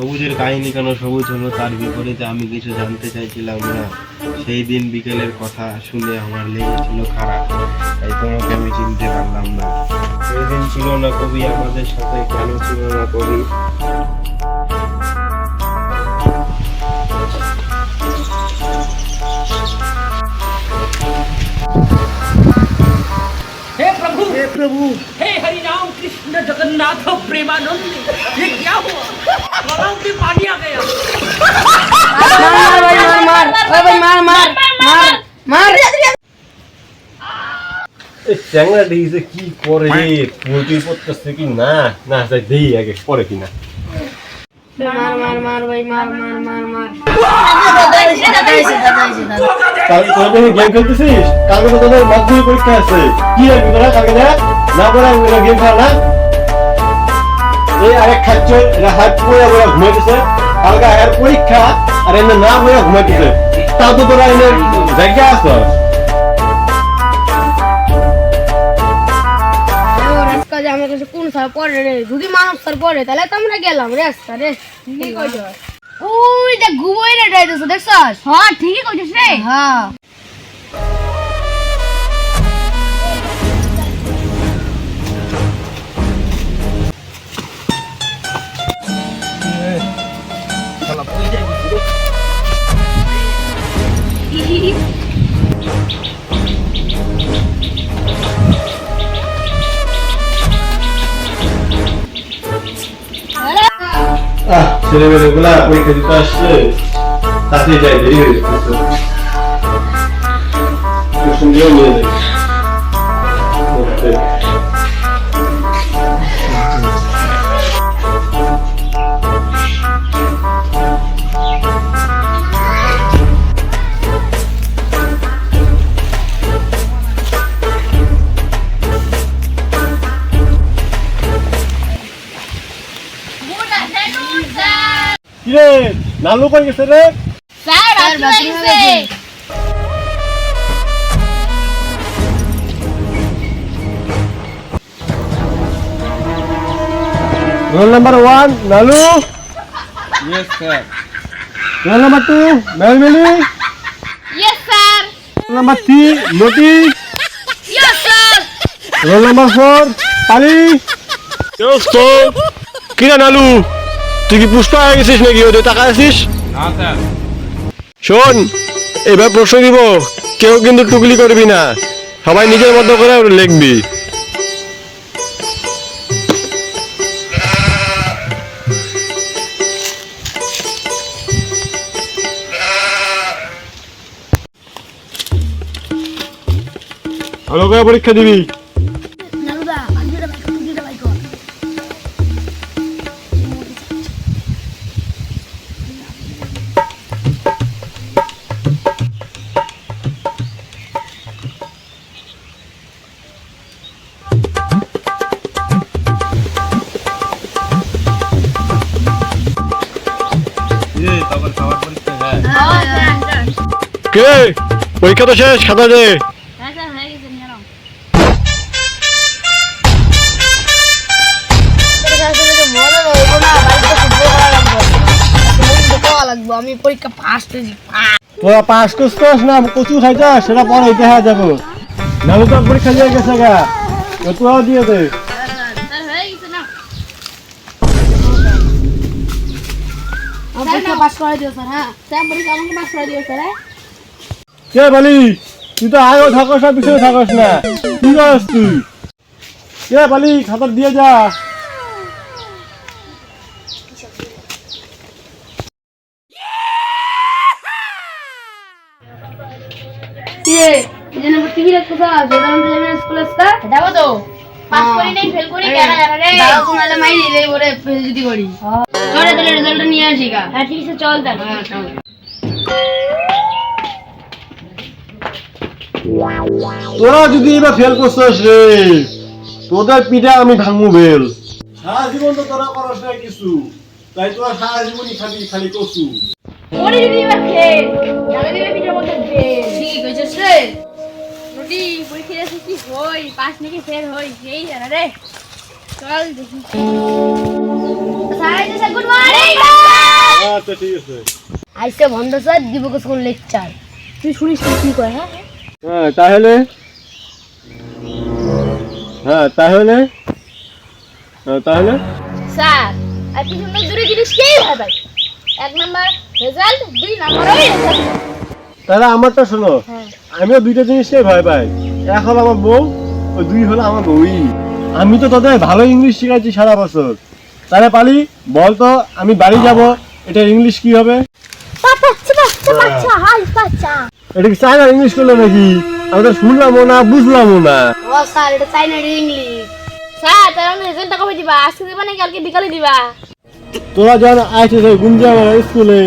সবুজের কাহিনী কেন সবুজ হলো? তার বিপরীতে আমি কিছু জানতে চাইছিলাম না। সেই দিন বিকেলের কথা শুনে আমার লেগেছিল খারাপ। তাই তোমাকে আমি চিনতে পারলাম না। সেদিন ছিল না কবি আমাদের সাথে কেন ছিল না কবি? প্রভু! हे हरि राम कृष्ण जगन्नाथ प्रेमानंद ये क्या हुआ गलाव में पानी आ गया মার ভাই মার মার ওই ভাই মার মার মার মার চ্যাংরা ডিজে কি করে রে পোল্ট্রি করতেছে কি না না যাই দেই আগে পরে কিনা মার মার মার ভাই মার মার মার মার দাদা এসে দাদা এসে দাদা এসে দাদা কালকে তোরা যখন গেম খেলতেছিস? কালকে তো তোদের মাধ্যমিক পরীক্ষা আছে। কি রাখবি তোরা কালকে না না করে গেম খেলা না। এই আরেক খাচ্ছ, এরা হাত পড়ে ওরা ঘুমাইতেছে। কালকে আর পরীক্ষা, আর এনে না কোন স্যার পড়ে রে। যদি মানব স্যার পড়ে, তাহলে তো আমরা গেলাম রে রাস্তা রে। ঠিকই কইছস ওই দেখ ঘুমোই রে যাইতেছ দেখছস? হ্যাঁ ঠিকই কইছিস রে। হ্যাঁ। আহ ছেলেমেয়ে গুলা পরীক্ষা দিতে আসছে তাতে যাই দেরি হয়ে যাচ্ছে। নিয়ে যাই কি রে নালু কই গেছে রে? স্যার বাথরুমে গেছে। রোল নাম্বার ওয়ান নালু? Yes, sir. Roll number two মেলমেলি yes sir roll number three লতি yes sir roll number four পালি কিরা নালু তুই কি পুষ্পা হয়ে গেছিস নাকি? ওদের টাকা আছিস? শোন এবার প্রশ্ন দিব কেউ কিন্তু টুকলি করবি না। সবাই নিজের মতো করে লিখবি। ভালো করে পরীক্ষা দিবি। কে? পরীক্ষা তো শেষ খাতা দে। হ্যাঁ আমি পরীক্ষা পাস করেছি তোরা পাস করছিস না কচু খাইছিস সেটা পরে দেখা যাব। নাহলে তো পরীক্ষা দিয়ে গেছে গা। তোরাও দিয়ে দে। পাস করে দিও স্যার হ্যাঁ? স্যার পরীক্ষা আমাকে পাস করে দিও স্যার হ্যাঁ? কে বলি? তুই তো আগেও থাকস না পিছনে থাকস না। কি করস তুই? কে বলি? খাতা দিয়ে যা। কে? যেন টিভি দেখতে স্যার যেটা আমাদের স্কুল আসতে যাব তো। পাস করি নাই ফেল করি কেন রে। দাও তো মাই দিলে ওরে ফেল যদি করি। চলে তাহলে রেজাল্টটা নিয়ে আসি গা। হ্যাঁ ঠিক আছে চল তাহলে। হ্যাঁ চল। তোরা যদি এবার ফেল করছিস রে তোদের পিঠা আমি ভাঙবো বেল সারা জীবন তো তোরা করস না কিছু। তাই তোরা সারা জীবনই খালি খালি কচু ওরে যদি এবার ফেল পিঠের মধ্যে ফেল ঠিক কইছিস রে। রুটি পরীক্ষা কি হই? পাস নাকি ফেল হই? সেই জানা রে। চল দেখি। গুড মর্নিং আচ্ছা ঠিক আছে। আইসে ভন্ড স্যার দিব কোন লেকচার তুই শুনিস কি কি কয় হ্যাঁ? হ্যাঁ তাহলে? হ্যাঁ তাহলে? হ্যাঁ তাহলে? স্যার আর কি সুন্দর দূরে জিনিস কেই হবে এক নাম্বার রেজাল্ট দুই নাম্বার তাহলে আমারটা শোনো। হ্যাঁ। আমিও দুইটা জিনিসটাই ভয় পাই। এক হলো আমার বউ ওই দুই হলো আমার বউই। আমি তো তোদের ভালো ইংলিশ শিখাচ্ছি সারা বছর। তাহলে পালি বল তো আমি বাড়ি যাব এটা ইংলিশ কি হবে? এটা কি চায়না ইংলিশ করল নাকি? আমি তো শুনলামও না বুঝলামও না। ও স্যার এটা চাইনা ইংলিশ। স্যার তাহলে রেজাল্টটা কবে দিবা? আজকে দিবা নাকি কালকে বিকালে দিবা? তোরা যখন ওই আমার স্কুলে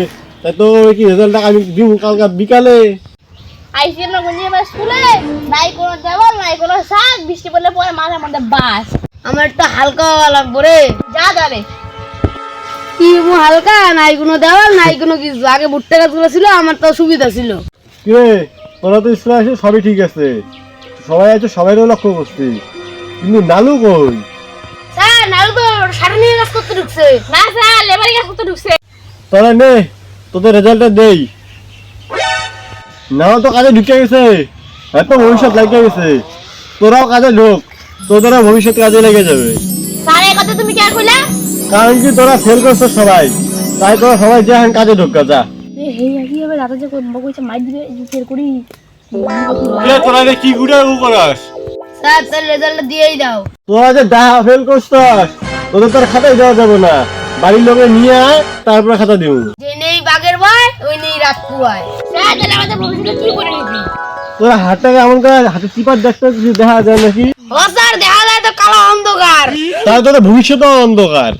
তো কি রেজাল্টটা আমি দিব কালকে বিকালে? আইসি আমরা গুঞ্জি আমার স্কুলে নাই কোনো দেওয়াল নাই কোনো শাক বৃষ্টি পড়লে পরে মাথার মধ্যে বাস। আমার একটু হালকা হওয়া লাগবো রে যা যাবে কি মু হালকা? নাই কোনো দেওয়াল নাই কোনো কিছু। আগে ভুট্টা গাছগুলো ছিল আমার তো সুবিধা ছিল। কিরে তোরা তো স্কুলে আসে সবই ঠিক আছে। সবাই আছে সবাইরও লক্ষ্য করছি। কিন্তু নালু কই? স্যার নালু তো সাড়ে নিয়ে কাজ করতে ঢুকছে। না স্যার লেবারি কাজ করতে ঢুকছে। তোরা নে তোদের রেজাল্টটা দেই। নাও তো কাজে ঢুকে গেছে এত ভবিষ্যৎ লাগিয়ে গেছে তোরাও কাজে ঢোক। তোদেরও ভবিষ্যৎ কাজে লেগে যাবে। স্যার কথা তুমি কে কইলা কারণ কি তোরা ফেল করছ সবাই। তাই তোরা সবাই যে এখন কাজে ঢোক যা এ হেই কি দাদা যে কোন কইছে মাইর দিবে ফের করি তোরা যে কি গুড়ে উ করাস স্যার তার রেজাল্ট দিয়েই দাও। তোরা যে দেখা ফেল করছস তোদের তোর খাতায় দেওয়া যাবে না। বাড়ির লোকে নিয়ে আয় তারপরে খাতা দিব যে ওই নেই রাত পুয়ায়। তাহলে আমাদের ভবিষ্যতে কি করে নিবি? তোরা হাতটাকে এমন করে হাতে চিপার দেখতে কিছু দেখা যায় নাকি? ও স্যার দেখা যায় তো কালো অন্ধকার। তাহলে তোদের ভবিষ্যৎ অন্ধকার।